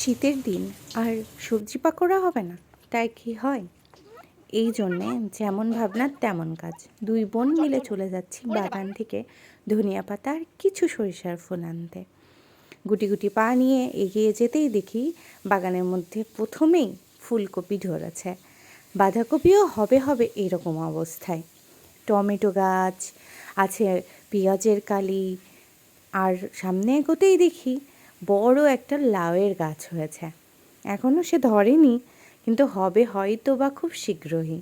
শীতের দিন আর সবজি পাকোড়া হবে না, তাই কি হয়? এই জন্যে যেমন ভাবনা তেমন কাজ। দুই বোন মিলে চলে যাচ্ছি বাগান থেকে ধনিয়া পাতা আর কিছু সরিষার ফুল আনতে। গুটি গুটি পা নিয়ে এগিয়ে যেতেই দেখি বাগানের মধ্যে প্রথমেই ফুলকপি ধরেছে বাঁধাকপিও হবে হবে এরকম অবস্থায়। টমেটো গাছ, আছে পেঁয়াজের কালি, আর সামনে এগোতেই দেখি বড় একটা লাউয়ের গাছ হয়েছে। এখনও সে ধরেনি, কিন্তু হবে হয়তো বা খুব শীঘ্রই।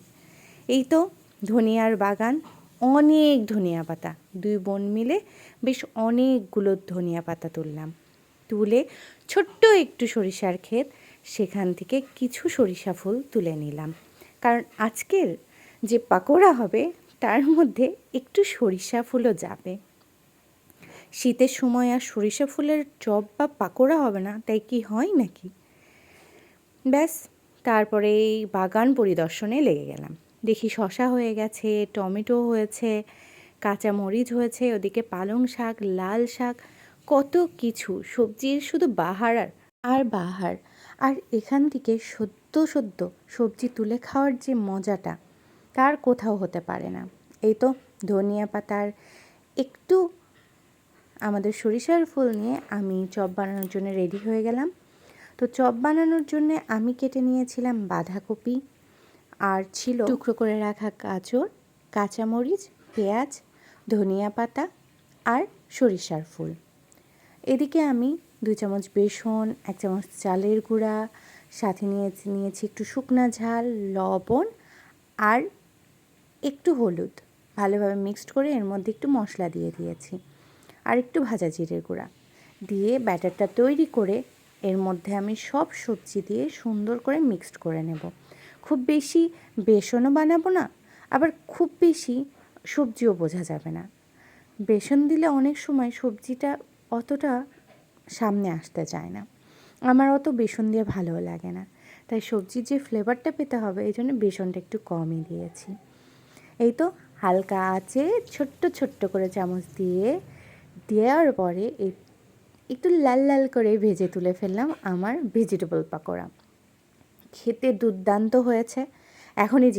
এই তো ধনিয়ার বাগান, অনেক ধনিয়া পাতা। দুই বোন মিলে বেশ অনেকগুলো ধনিয়া পাতা তুললাম। তুলে ছোট্ট একটু সরিষার ক্ষেত, সেখান থেকে কিছু সরিষা ফুল তুলে নিলাম। কারণ আজকের যে পাকোড়া হবে, তার মধ্যে একটু সরিষা ফুলও যাবে। শীতের সময় আর সরিষা ফুলের চপ বা পাকোড়া হবে না, তাই কি হয় নাকি? ব্যাস, তারপরে এই বাগান পরিদর্শনে লেগে গেলাম। দেখি শশা হয়ে গেছে, টমেটো হয়েছে কাঁচা মরিচ হয়েছে, ওদিকে পালং শাক, লাল শাক, কত কিছু, সবজির শুধু বাহার আর আর বাহার। আর এখান থেকে সদ্য সদ্য সবজি তুলে খাওয়ার যে মজাটা, তার কোথাও হতে পারে না। এই তো ধনিয়া পাতার একটু আমাদের সরিষার ফুল নিয়ে আমি চপ বানানোর জন্য রেডি হয়ে গেলাম। তো চপ বানানোর জন্য আমি কেটে নিয়েছিলাম বাঁধাকপি আর ছিল টুকরো করে রাখা গাজর, কাঁচামরিচ, পেঁয়াজ, ধনিয়া পাতা আর সরিষার ফুল। এদিকে আমি দুই চামচ বেসন, এক চামচ চালের গুঁড়া, সাথে নিয়েছি নিয়েছি একটু শুকনা ঝাল, লবণ আর একটু হলুদ। ভালোভাবে মিক্সড করে এর মধ্যে একটু মশলা দিয়ে দিয়েছি। আর একটু ভাজা জিরের গুঁড়া। দিয়ে ব্যাটারটা তৈরি করে এর মধ্যে আমি সব সবজি দিয়ে সুন্দর করে মিক্সড করে নেব। খুব বেশি বেসনও বানাবো না, আবার খুব বেশি সবজিও বোঝা যাবে না। বেসন দিলে অনেক সময় সবজিটা অতটা সামনে আসতে চায় না। আমার অত বেসন দিয়ে ভালোও লাগে না, তাই সবজির যে ফ্লেভারটা পেতে হবে, এই জন্য বেসনটা একটু কমই দিয়েছি। এই তো হালকা আছে ছোট্ট ছোট্ট করে চামচ দিয়ে দেওয়ার পরে একটু লাল লাল করে ভেজে তুলে ফেললাম আমার ভেজিটেবল পাকোড়া। খেতে দুর্দান্ত হয়েছে। এখনই